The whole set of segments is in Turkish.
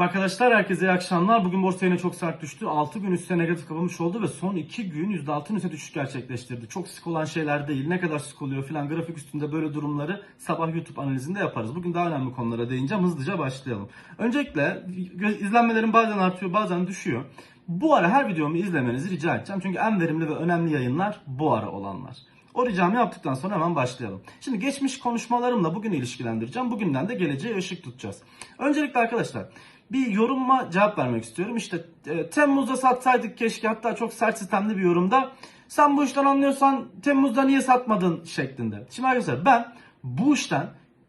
Merhaba arkadaşlar, herkese iyi akşamlar. Bugün borsa yine çok sert düştü. 6 gün üstte negatif kapamış oldu ve son 2 gün %6'ın üstüne düşüş gerçekleştirdi. Çok sık olan şeyler değil. Ne kadar sık oluyor filan grafik üstünde böyle durumları sabah YouTube analizinde yaparız. Bugün daha önemli konulara değineceğim. Hızlıca başlayalım. Öncelikle izlenmelerim bazen artıyor, bazen düşüyor. Bu ara her videomu izlemenizi rica edeceğim. Çünkü en verimli ve önemli yayınlar bu ara olanlar. O ricamı yaptıktan sonra hemen başlayalım. Şimdi geçmiş konuşmalarımla bugünü ilişkilendireceğim. Bugünden de geleceğe ışık tutacağız. Öncelikle arkadaşlar bir yoruma cevap vermek istiyorum. İşte e, Temmuz'da satsaydık keşke hatta çok sert sistemli bir yorumda. Sen bu işten anlıyorsan Temmuz'da niye satmadın şeklinde. Şimdi arkadaşlar ben bu işten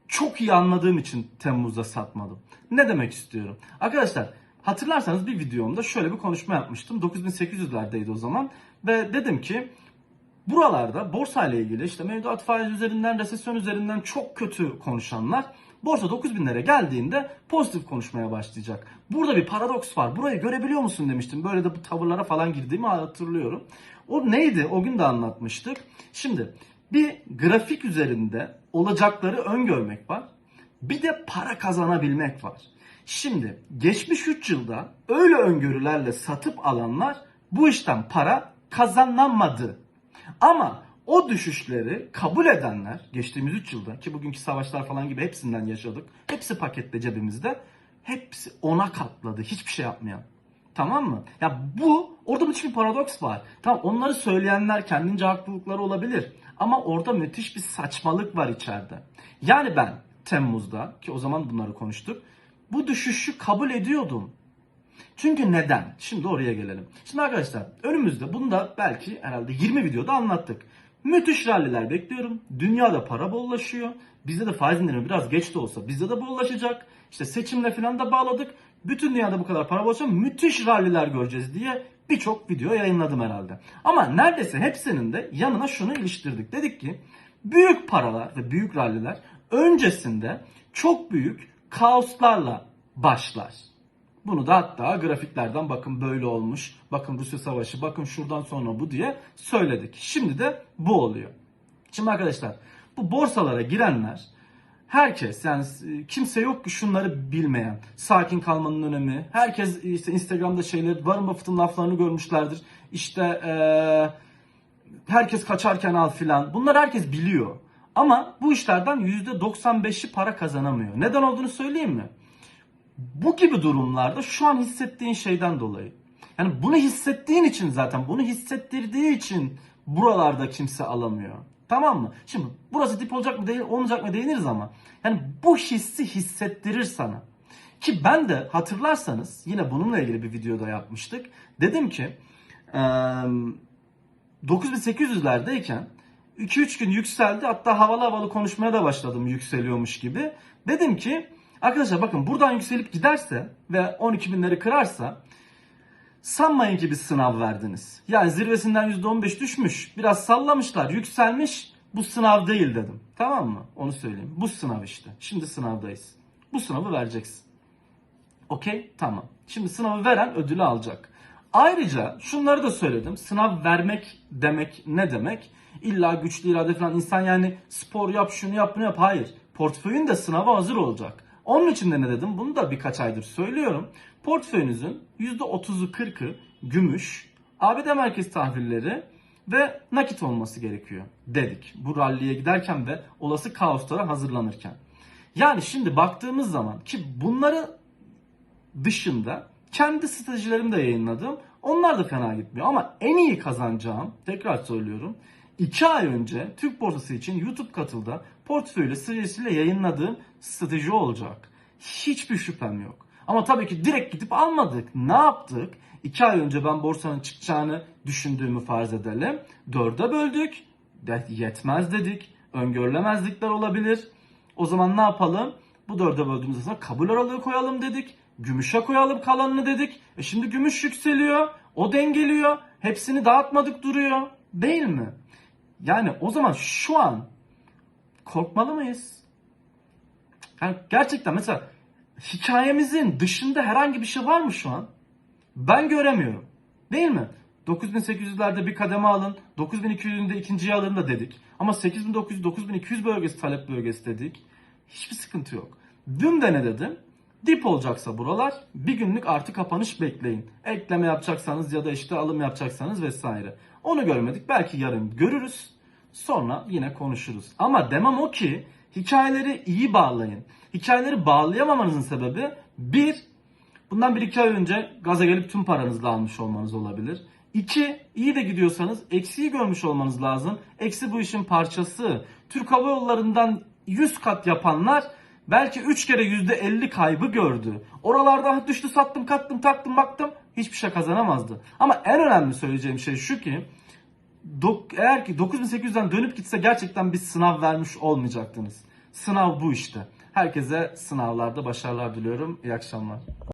çok iyi anladığım için Temmuz'da satmadım. Ne demek istiyorum? Arkadaşlar hatırlarsanız bir videomda şöyle bir konuşma yapmıştım. 9800'lerdeydi o zaman. Ve dedim ki buralarda borsa ile ilgili işte mevduat faiz üzerinden, resesyon üzerinden çok kötü konuşanlar borsa 9000'lere geldiğinde pozitif konuşmaya başlayacak. Burada bir paradoks var. Burayı görebiliyor musun demiştim. Böyle de bu tavırlara falan girdiğimi hatırlıyorum. O neydi? O gün de anlatmıştık. Şimdi bir grafik üzerinde olacakları öngörmek var. Bir de para kazanabilmek var. Şimdi geçmiş 3 yılda öyle öngörülerle satıp alanlar bu işten para kazanamadı. Ama o düşüşleri kabul edenler geçtiğimiz 3 yılda ki bugünkü savaşlar falan gibi hepsinden yaşadık. Hepsi pakette cebimizde. Hepsi ona katladı. Hiçbir şey yapmayan. Tamam mı? Ya bu orada müthiş bir paradoks var. Tamam onları söyleyenler kendince haklılıkları olabilir. Ama orada müthiş bir saçmalık var içeride. Yani ben Temmuz'da ki o zaman bunları konuştuk. Bu düşüşü kabul ediyordum. Çünkü neden? Şimdi oraya gelelim. Şimdi arkadaşlar önümüzde bunu da belki herhalde 20 videoda anlattık. Müthiş ralliler bekliyorum. Dünyada para bollaşıyor. Bizde de faiz indirimi biraz geç de olsa bizde de bollaşacak. İşte seçimle falan da bağladık. Bütün dünyada bu kadar para bollaşıyor. Müthiş ralliler göreceğiz diye birçok video yayınladım herhalde. Ama neredeyse hepsinin de yanına şunu iliştirdik. Dedik ki büyük paralar ve büyük ralliler öncesinde çok büyük kaoslarla başlar. Bunu da hatta grafiklerden bakın böyle olmuş, bakın Rusya savaşı, bakın şuradan sonra bu diye söyledik. Şimdi de bu oluyor. Şimdi arkadaşlar bu borsalara girenler herkes yani kimse yok ki şunları bilmeyen. Sakin kalmanın önemi. Herkes işte Instagram'da şeyler Warren Buffett'ın laflarını görmüşlerdir. İşte ee, herkes kaçarken al filan. Bunlar herkes biliyor. Ama bu işlerden %95'i para kazanamıyor. Neden olduğunu söyleyeyim mi? Bu gibi durumlarda şu an hissettiğin şeyden dolayı. Yani bunu hissettiğin için zaten bunu hissettirdiği için buralarda kimse alamıyor. Tamam mı? Şimdi burası dip olacak mı değil olmayacak mı değiniriz ama yani bu hissi hissettirir sana. Ki ben de hatırlarsanız yine bununla ilgili bir videoda yapmıştık. Dedim ki 9800'lerdeyken 2-3 gün yükseldi hatta havalı havalı konuşmaya da başladım yükseliyormuş gibi. Dedim ki Arkadaşlar bakın buradan yükselip giderse ve 12 binleri kırarsa sanmayın ki bir sınav verdiniz. Yani zirvesinden %15 düşmüş. Biraz sallamışlar. Yükselmiş. Bu sınav değil dedim. Tamam mı? Onu söyleyeyim. Bu sınav işte. Şimdi sınavdayız. Bu sınavı vereceksin. Okey? Tamam. Şimdi sınavı veren ödülü alacak. Ayrıca şunları da söyledim. Sınav vermek demek ne demek? İlla güçlü irade falan insan yani spor yap şunu yap bunu yap. Hayır. Portföyün de sınava hazır olacak. Onun için de ne dedim? Bunu da birkaç aydır söylüyorum. Portföyünüzün %30'u 40'ı gümüş, ABD merkez tahvilleri ve nakit olması gerekiyor dedik. Bu ralliye giderken ve olası kaoslara hazırlanırken. Yani şimdi baktığımız zaman ki bunları dışında kendi stratejilerimi de yayınladım. Onlar da fena gitmiyor ama en iyi kazanacağım tekrar söylüyorum 2 ay önce Türk borsası için YouTube katılda portföyle sırasıyla yayınladığım strateji olacak. Hiçbir şüphem yok. Ama tabii ki direkt gidip almadık. Ne yaptık? 2 ay önce ben borsanın çıkacağını düşündüğümü farz edelim. 4'e böldük. De yetmez dedik. Öngörülemezlikler olabilir. O zaman ne yapalım? Bu 4'e böldüğümüz zaman kabul aralığı koyalım dedik. Gümüşe koyalım kalanını dedik. E şimdi gümüş yükseliyor. O dengeliyor. Hepsini dağıtmadık duruyor. Değil mi? Yani o zaman şu an korkmalı mıyız? Yani gerçekten mesela hikayemizin dışında herhangi bir şey var mı şu an? Ben göremiyorum. Değil mi? 9800'lerde bir kademe alın, 9200'ünde ikinciyi alın da dedik. Ama 8900 9200 bölgesi talep bölgesi dedik. Hiçbir sıkıntı yok. Dün de ne dedim? Dip olacaksa buralar bir günlük artı kapanış bekleyin. Ekleme yapacaksanız ya da işte alım yapacaksanız vesaire. Onu görmedik. Belki yarın görürüz. Sonra yine konuşuruz. Ama demem o ki hikayeleri iyi bağlayın. Hikayeleri bağlayamamanızın sebebi bir, bundan bir iki ay önce gaza gelip tüm paranızla almış olmanız olabilir. İki, iyi de gidiyorsanız eksiği görmüş olmanız lazım. Eksi bu işin parçası. Türk Hava Yolları'ndan 100 kat yapanlar belki 3 kere %50 kaybı gördü. Oralarda "Ah, düştü sattım kattım taktım baktım hiçbir şey kazanamazdı. Ama en önemli söyleyeceğim şey şu ki eğer ki 9800'den dönüp gitse gerçekten bir sınav vermiş olmayacaktınız. Sınav bu işte. Herkese sınavlarda başarılar diliyorum. İyi akşamlar.